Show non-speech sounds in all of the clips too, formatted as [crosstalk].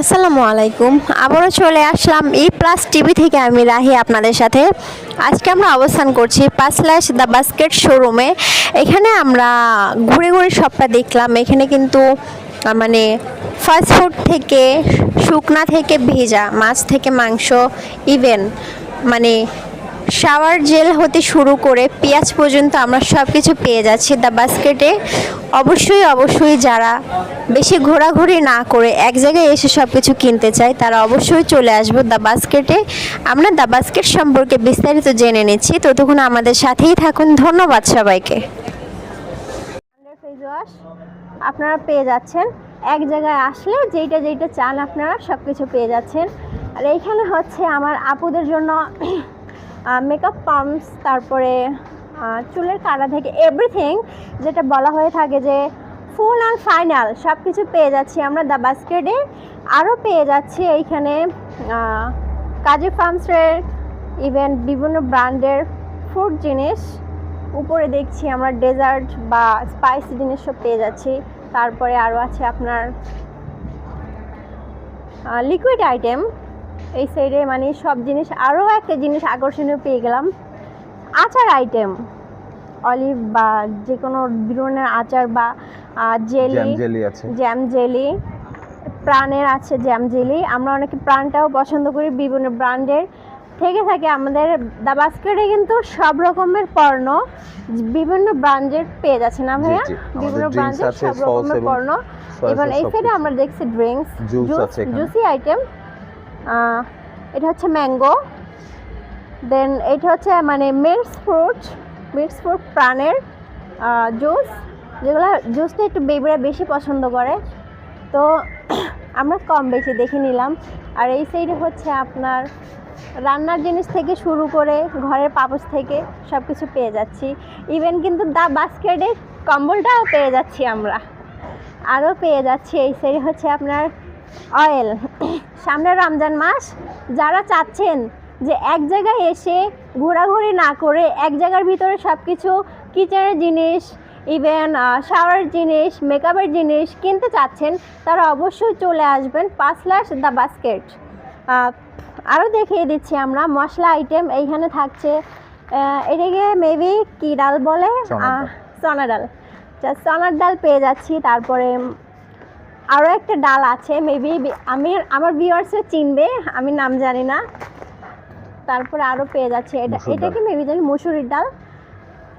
আসসালামু আলাইকুম। আবারও চলে আসলাম ই প্লাস টিভি থেকে আমি রাহি আপনাদের সাথে। আজকে আমরা অবস্থান করছি পাঁচলাশ দ্য বাস্কেট শোরুমে এখানে আমরা ঘুরে ঘুরে সবটা দেখলাম। এখানে কিন্তু মানে ফাস্টফুড থেকে শুকনা থেকে ভেজা, মাছ থেকে মাংস ইভেন মানে শাওয়ার জেল হতে শুরু করে পেঁয়াজ পর্যন্ত আমরা সব কিছু পেয়ে যাচ্ছি দ্য বাস্কেটে। অবশ্যই অবশ্যই যারা বেশি ঘোরাঘুরি না করে এক জায়গায় এসে সব কিছু কিনতে চায়, তারা অবশ্যই চলে আসব দ্য বাস্কেটে। আমরা দ্য বাস্কেট সম্পর্কে বিস্তারিত জেনে নিচ্ছি। ততক্ষণ আমাদের সাথেই থাকুন। ধন্যবাদ সবাইকে। আপনারা পেয়ে যাচ্ছেন। এক জায়গায় আসলে যেইটা যেইটা চান আপনারা সব কিছু পেয়ে যাচ্ছেন। আর এইখানে হচ্ছে আমার আপুদের জন্য মেকআপ পাম্পস তারপরে চুলের কাটা থেকে এভরিথিং যেটা বলা হয়ে থাকে যে ফুল অ্যান্ড ফাইনাল সব কিছু পেয়ে যাচ্ছি আমরা দ্য বাস্কেটে আরও পেয়ে যাচ্ছি এইখানে কাজী ফার্মসের ইভেন বিভিন্ন ব্র্যান্ডের ফুড জিনিস। উপরে দেখছি আমরা ডেজার্ট বা স্পাইসি জিনিস সব পেয়ে যাচ্ছি। তারপরে আরও আছে আপনার লিকুইড আইটেম এই সাইডে মানে সব জিনিস আরও একটা জিনিস আকর্ষণীয় পেয়ে গেলাম। আচার আইটেম অলিভ বা যে কোনো ধরনের আচার বা জেলি জ্যাম জেলি প্রাণের আছে জ্যাম জেলি আমরা অনেকে প্রাণটাও পছন্দ করি বিভিন্ন ব্র্যান্ডের। থেকে থাকে আমাদের দা বাস্কেটে কিন্তু সব রকমের পণ্য বিভিন্ন ব্র্যান্ডের পেয়ে যাচ্ছে না ভাইয়া? বিভিন্ন ব্র্যান্ডের সব রকমের পণ্য। এবং এই সাইডে আমরা দেখছি ড্রিঙ্কস জুসি আইটেম এটা হচ্ছে ম্যাঙ্গো দেন এটা হচ্ছে মানে মিক্স ফ্রুট মিক্স ফ্রুট প্রাণের জুস যেগুলো জুসটা একটু বেবিরা বেশি পছন্দ করে। তো [clears throat] আমরা কম বেশি দেখে নিলাম। আর এই সাইডে হচ্ছে আপনার রান্নার জিনিস থেকে শুরু করে ঘরের পাপোশ থেকে সব কিছু পেয়ে যাচ্ছি। ইভেন কিন্তু দা বাস্কেটে কম্বলটাও পেয়ে যাচ্ছি আমরা। আরও পেয়ে যাচ্ছি। এই সাইডে হচ্ছে আপনার অয়েল। সামনে রমজান মাস যারা চাচ্ছেন যে এক জায়গায় এসে ঘোরাঘুরি না করে এক জায়গার ভিতরে সব কিছু কিচেনের জিনিস ইভেন শাওয়ার জিনিস মেকআপের জিনিস কিনতে চাচ্ছেন তারা অবশ্যই চলে আসবেন পাঁচ লাখ দ্য বাস্কেট। আরও দেখিয়ে দিচ্ছি আমরা মশলা আইটেম এইখানে থাকছে। এটাকে মেবি কি ডাল বলে? চনা ডাল। চনার ডাল পেয়ে যাচ্ছি তারপরে আরও একটা ডাল আছে মেবি আমি আমার ভিউয়ার্সে চিনবে আমি নাম জানি না। তারপরে আরও পেয়ে যাচ্ছে এটা এটা কি মেবি জানি মুসুরির ডাল।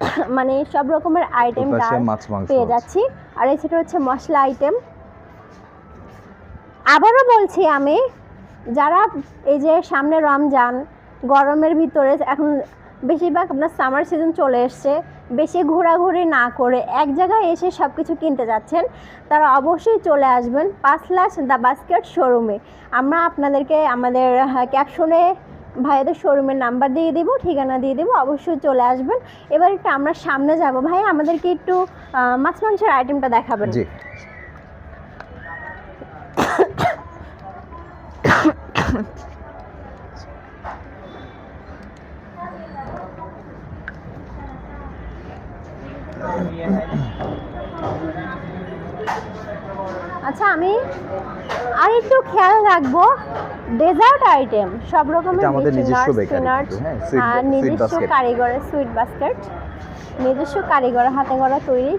[coughs] মানে সব রকমের আইটেম ডাল পেয়ে যাচ্ছি। আর এই সেটা হচ্ছে মশলা আইটেম আবারও বলছি আমি যারা এই যে সামনে রমজান গরমের ভিতরে এখন বেশিরভাগ আপনার সামার সিজন চলে এসছে বেশি ঘোরাঘুরি না করে এক জায়গায় এসে সব কিছু কিনতে যাচ্ছেন, তারা অবশ্যই চলে আসবেন পাঁচ লাখ দ্য বাস্কেট শোরুমে। আমরা আপনাদেরকে আমাদের ক্যাপশনে ভাইয়াদের শোরুমের নাম্বার দিয়ে দেবো, ঠিকানা দিয়ে দেবো, অবশ্যই চলে আসবেন। এবার একটু আমরা সামনে যাব। ভাই আমাদেরকে একটু মাছ মাংসের আইটেমটা দেখাবেন। আচ্ছা আমি আর একটু খেয়াল রাখব। ডেজার্ট আইটেম সব রকমের আমাদের নিজস্ব কিন্তু, হ্যাঁ, আর নিজস্ব। কারিগরের সুইট বাস্কেট নিজস্ব কারিগর হাতে গড়া তৈরি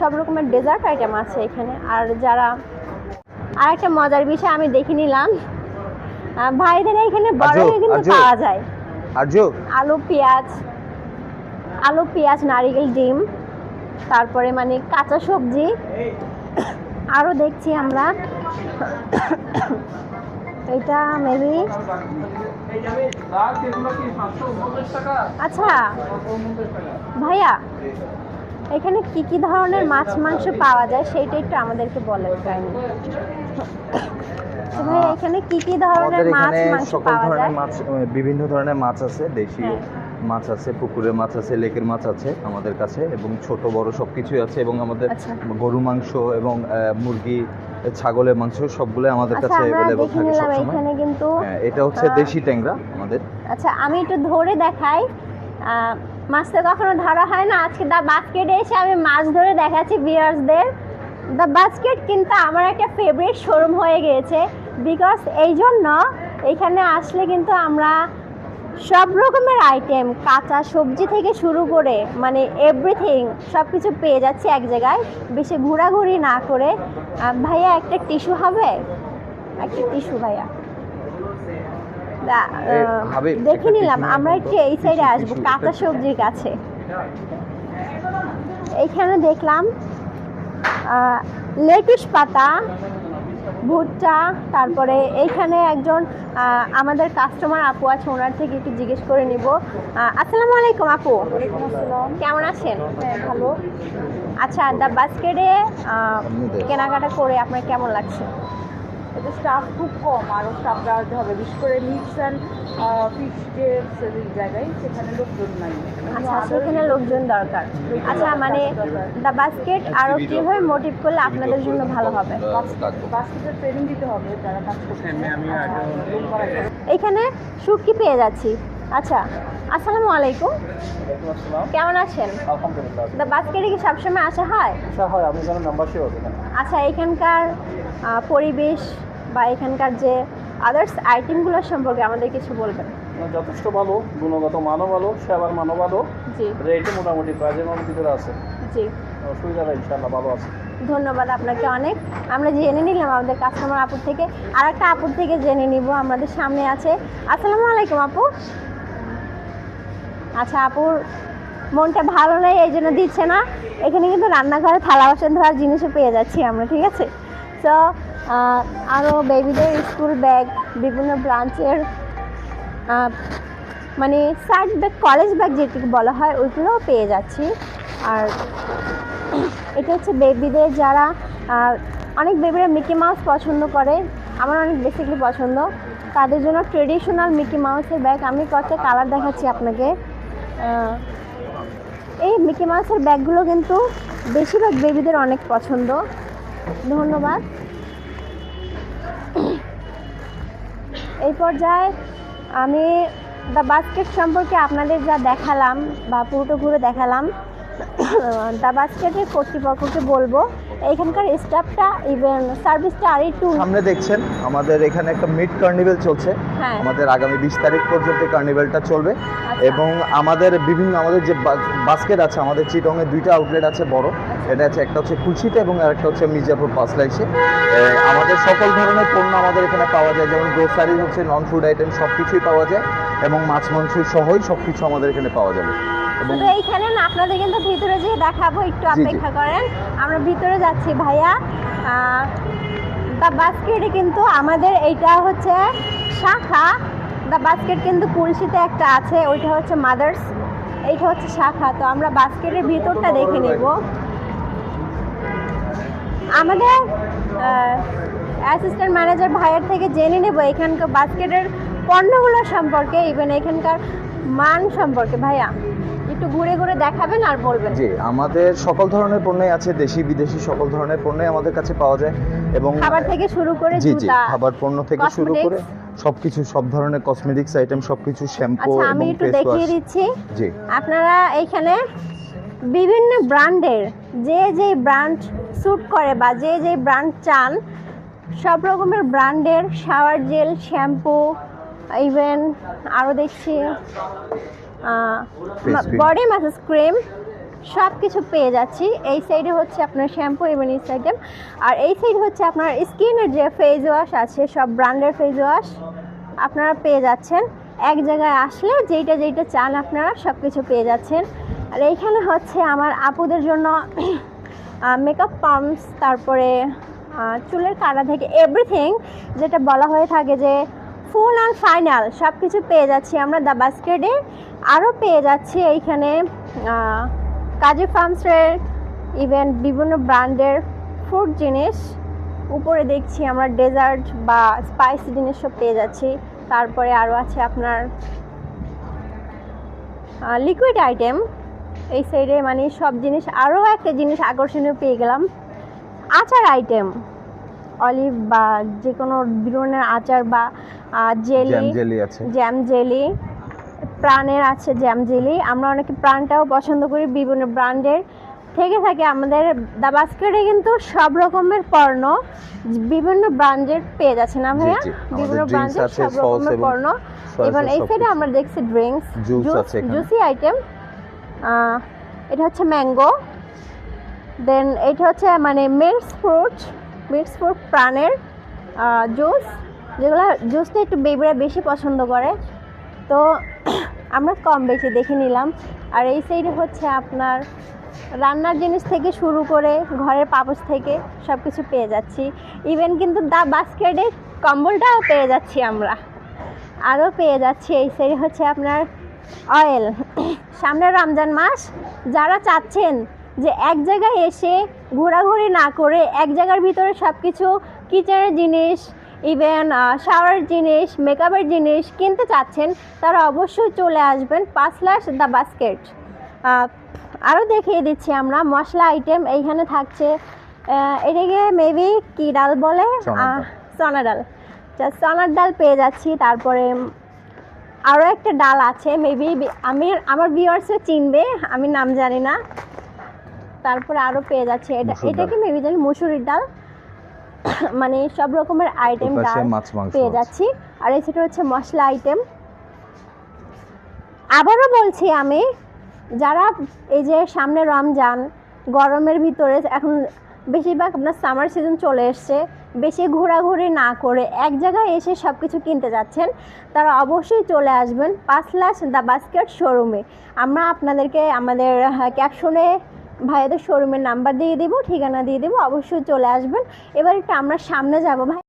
সব রকমের ডেজার্ট আইটেম আছে এখানে। আর যারা আর একটা মজার বিষয় আমি দেখে নিলাম ভাইদের এখানে বড় কিন্তু পাওয়া যায়। আলু পেঁয়াজ আলু পেঁয়াজ নারিকেল ডিম তারপরে মানে কাঁচা সবজি আরও দেখছি আমরা। এটা মেবি আচ্ছা ভাইয়া এখানে কি কি ধরনের মাছ মাংস পাওয়া যায় সেইটা একটু আমাদেরকে বলেন। ভাইয়া এখানে কি কি ধরনের মাছ মাংস পাওয়া যায়? মাছ বিভিন্ন ধরনের মাছ আছে দেশি হ্যাঁ। মাছ আছে পুকুরের মাছ আছে লেকের মাছ আছে আমাদের কাছে এবং ছোট বড় সব কিছুই আছে এবং আমাদের আচ্ছা। গরু মাংস এবং আহ, মুরগি ছাগলের মাংস সবগুলো আমাদের আচ্ছা কাছে আমরা অ্যাভেলেবল দেখে থাকে নিলাম সবসময়। এখানে কিন্তু হ্যাঁ এটা হচ্ছে আহ, দেশি ট্যাংরা আমাদের। আচ্ছা আমি একটু ধরে দেখাই। আহ, মাছ তো কখনো ধরা হয় না। আজকে দা বাস্কেটে এসে আমি মাছ ধরে দেখাচ্ছি ভিউয়ার্সদের দ্য বাস্কেট কিন্তু আমার একটা ফেভারিট শোরুম হয়ে গিয়েছে। বিকজ এই জন্য এখানে আসলে কিন্তু আমরা সব রকমের আইটেম কাঁচা সবজি থেকে শুরু করে মানে এভরিথিং সব কিছু পেয়ে যাচ্ছি এক জায়গায়। বেশি ঘোরাঘুরি না করে। ভাইয়া একটা টিস্যু হবে? একটা টিস্যু ভাইয়া। দেখে নিলাম। আমরা একটু এই সাইডে আসব কাঁচা সবজির কাছে। এইখানে দেখলাম লেটুস পাতা ভুট্টা তারপরে এইখানে একজন আমাদের কাস্টমার আপু আছে ওনার থেকে একটু জিজ্ঞেস করে নিব। আসসালামু আলাইকুম আপু। কেমন আছেন? ভালো। আচ্ছা দ্য বাস্কেটে কেনাকাটা করে আপনার কেমন লাগছে? এতে স্টাফ খুব কম আরও স্টাফ বাড়াতে হবে। বিশেষ করে মিক্স অ্যান্ড ফিশ যে জায়গায় সেখানে লোকজন নাই। আচ্ছা সেখানে লোকজন দরকার। আচ্ছা মানে দ্য বাস্কেট আরও কীভাবে মোটিভ করলে আপনাদের জন্য ভালো হবে? বাস্কেটের ট্রেনিং দিতে হবে যারা কাজ করছে। আচ্ছা, করার পরে। এইখানে শুটকি পেয়ে যাচ্ছি। আচ্ছা আসসালামু আলাইকুম। কেমন আছেন? দ্য বাস্কেটে কি সবসময় আসা হয়? আচ্ছা হয় আপনি এখানে আচ্ছা এখানকার পরিবেশ বা এখানকার যে আদার্স আইটেমগুলো সম্পর্কে আমাদের কিছু বলবেন? যথেষ্ট ভালো গুণগত মানও ভালো সেবার মানও ভালো জি। রেটও মোটামুটি প্রাইজের মধ্যে ভিতরে আছে। জি। অসুবিধা নেই ইনশাল্লাহ ভালো আছে। ধন্যবাদ আপনাকে অনেক। আমরা জেনে নিলাম আমাদের কাস্টমার আপুর থেকে। আর একটা আপুর থেকে জেনে নিব আমাদের সামনে আছে। আসসালামু আলাইকুম আপু। আচ্ছা আপুর মনটা ভালো নেই এই জন্য দিচ্ছে না। এখানে কিন্তু রান্নাঘরে থালা বাসন ধোয়ার জিনিসও পেয়ে যাচ্ছি আমরা ঠিক আছে? তো আরও বেবিদের স্কুল ব্যাগ বিভিন্ন ব্রাঞ্চের মানে সাইড ব্যাগ কলেজ ব্যাগ যেটিকে বলা হয়, ওইগুলোও পেয়ে যাচ্ছি। আর এটা হচ্ছে বেবিদের যারা অনেক বেবিরা মিকি মাউস পছন্দ করে, আমার অনেক বেসিকলি পছন্দ। তাদের জন্য ট্রেডিশনাল মিকি মাউসের ব্যাগ আমি কয়েকটা কালার দেখাচ্ছি আপনাকে। এই মিকি মাউসের ব্যাগগুলো কিন্তু বেশিরভাগ বেবিদের অনেক পছন্দ। ধন্যবাদ। এই পর্যায়ে আমি দ্য বাস্কেট সম্পর্কে আপনাদের যা দেখালাম বা পুরোটা ঘুরে দেখালাম [coughs] দ্য বাস্কেটের কর্তৃপক্ষকে বলব এখানকার স্টাফটা ইভেন সার্ভিসটা আর একটু সামনে দেখছেন আমাদের এখানে একটা মিড কার্নিভেল চলছে। হ্যাঁ। আমাদের আগামী বিশ তারিখ পর্যন্ত কার্নিভেলটা চলবে। আচ্ছা। এবং আমাদের বিভিন্ন আমাদের যে বাস্কেট আছে আমাদের চিটংয়ে দুইটা আউটলেট আছে বড়। এটা আছে একটা হচ্ছে খুলশিতে এবং আরেকটা হচ্ছে মির্জাপুর পাঁচলাইশে। আমাদের সকল ধরনের পণ্য আমাদের এখানে পাওয়া যায়। যেমন গ্রোসারি হচ্ছে নন ফুড আইটেম সব কিছুই পাওয়া যায় এবং মাছ মাংস সহই সব কিছু আমাদের এখানে পাওয়া যাবে। শুধু এইখানে না, আপনাদের কিন্তু ভিতরে যেয়ে দেখাবো, একটু। অপেক্ষা করেন। আমরা ভিতরে যাচ্ছি, ভাইয়া। দ্য বাস্কেটে কিন্তু আমাদের এইটা হচ্ছে শাখা। দ্য বাস্কেট কিন্তু কুলসিতে একটা আছে, ওইটা হচ্ছে মাদার্স। এইটা হচ্ছে শাখা। তো আমরা বাস্কেটের ভিতরটা দেখে নিব। আমাদের অ্যাসিস্ট্যান্ট ম্যানেজার ভাইয়ের থেকে জেনে নেব এখানকার বাস্কেটের পণ্যগুলো সম্পর্কে ইভেন এখানকার মান সম্পর্কে, ভাইয়া। একটু ঘুরে ঘুরে দেখাবেন আর বলবেন। জি আমাদের সকল ধরনের পণ্যই আছে দেশি বিদেশি সকল ধরনের পণ্যই আমাদের কাছে পাওয়া যায় এবং খাবার থেকে শুরু করে জি জি খাবার পণ্য থেকে শুরু করে সবকিছু সব ধরনের কসমেটিক্স আইটেম সবকিছু শ্যাম্পু আচ্ছা আমি একটু দেখিয়ে দিচ্ছি। জি। আপনারা এইখানে বিভিন্ন ব্র্যান্ডের যে যে ব্র্যান্ড স্যুট করে বা যে যে ব্র্যান্ড চান সব রকমের ব্র্যান্ডের শাওয়ার জেল শ্যাম্পু ইভেন আরও দেখছি। বডি ম্যাসাজ ক্রিম সব কিছু পেয়ে যাচ্ছি। এই সাইডে হচ্ছে আপনার শ্যাম্পু এবং এই সাইডে আর এই সাইড হচ্ছে আপনার স্কিনের যে ফেস ওয়াশ আছে সব ব্র্যান্ডের ফেস ওয়াশ আপনারা পেয়ে যাচ্ছেন। এক জায়গায় আসলে যেইটা যেইটা চান আপনারা সব কিছু পেয়ে যাচ্ছেন। আর এইখানে হচ্ছে আমার আপুদের জন্য মেকআপ পাম্পস তারপরে চুলের কাটা থেকে এভরিথিং যেটা বলা হয়ে থাকে যে ফুল অ্যান্ড ফাইনাল সব কিছু পেয়ে যাচ্ছি আমরা দ্য বাস্কেটে আরও পেয়ে যাচ্ছি এইখানে কাজী ফার্মসের ইভেন বিভিন্ন ব্র্যান্ডের ফুড জিনিস। উপরে দেখছি আমরা ডেজার্ট বা স্পাইসি জিনিস সব পেয়ে যাচ্ছি। তারপরে আরও আছে আপনার লিকুইড আইটেম এই সাইডে মানে সব জিনিস আরও একটা জিনিস আকর্ষণীয় পেয়ে গেলাম। আচার আইটেম অলিভ বা যে কোনো ধরনের আচার বা জেলি জেলি আছে। জ্যাম জেলি প্রাণের আছে জ্যাম জেলি। আমরা অনেকে প্রাণটাও পছন্দ করি বিভিন্ন ব্র্যান্ডের। থেকে থাকে আমাদের দা বাস্কেটে কিন্তু সব রকমের পণ্য বিভিন্ন ব্র্যান্ডের পেয়ে যাচ্ছে না ভাইয়া? বিভিন্ন ব্র্যান্ডের সব রকমের পণ্য। এবং এই সাইডে আমরা দেখছি ড্রিঙ্কস। জুসি আইটেম এটা হচ্ছে ম্যাঙ্গো দেন এটা হচ্ছে মানে মিক্স ফ্রুট মিক্স ফ্রুট প্রাণের জুস যেগুলো জুসটা একটু বেবিরা বেশি পছন্দ করে। তো আমরা কম বেশি দেখে নিলাম। আর এই সাইডে হচ্ছে আপনার রান্নার জিনিস থেকে শুরু করে ঘরের পাপোশ থেকে সব কিছু পেয়ে যাচ্ছি। ইভেন কিন্তু দা বাস্কেটে কম্বলটাও পেয়ে যাচ্ছি আমরা। আরও পেয়ে যাচ্ছি। এই সাইডে হচ্ছে আপনার অয়েল সামনে রমজান মাস। যারা চাচ্ছেন যে এক জায়গায় এসে ঘোরাঘুরি না করে এক জায়গার ভিতরে সব কিছু কিচেনের জিনিস ইভেন শাওয়ার জিনিস মেকআপের জিনিস কিনতে চাচ্ছেন তারা অবশ্যই চলে আসবেন পাঁচলাস দ্য বাস্কেট আরও দেখিয়ে দিচ্ছি আমরা মশলা আইটেম এইখানে থাকছে। এটাকে মেবি কী ডাল বলে। চনা ডাল। চনার ডাল। পেয়ে যাচ্ছি তারপরে আরও একটা ডাল আছে মেবি আমি আমার ভিউয়ার্সে চিনবে আমি নাম জানি না। তারপরে আরও পেয়ে যাচ্ছে এটা এটা কি মেবি জানি মুসুরির ডাল। [coughs] মানে সব রকমের আইটেম পেয়ে যাচ্ছি। আর এই সেটা হচ্ছে মশলা আইটেম আবারও বলছি আমি যারা এই যে সামনে রমজান গরমের ভিতরে এখন বেশিরভাগ আপনার সামার সিজন চলে এসছে বেশি ঘোরাঘুরি না করে এক জায়গায় এসে সব কিছু কিনতে যাচ্ছেন তারা অবশ্যই চলে আসবেন পাঁচলাস দ্য বাস্কেট শোরুমে। আমরা আপনাদেরকে আমাদের ক্যাপশনে ভাইয়াদের শোরুমের নাম্বার দিয়ে দেবো, ঠিকানা দিয়ে দেবো, অবশ্যই চলে আসবেন। এবার একটু আমরা সামনে যাব। ভাই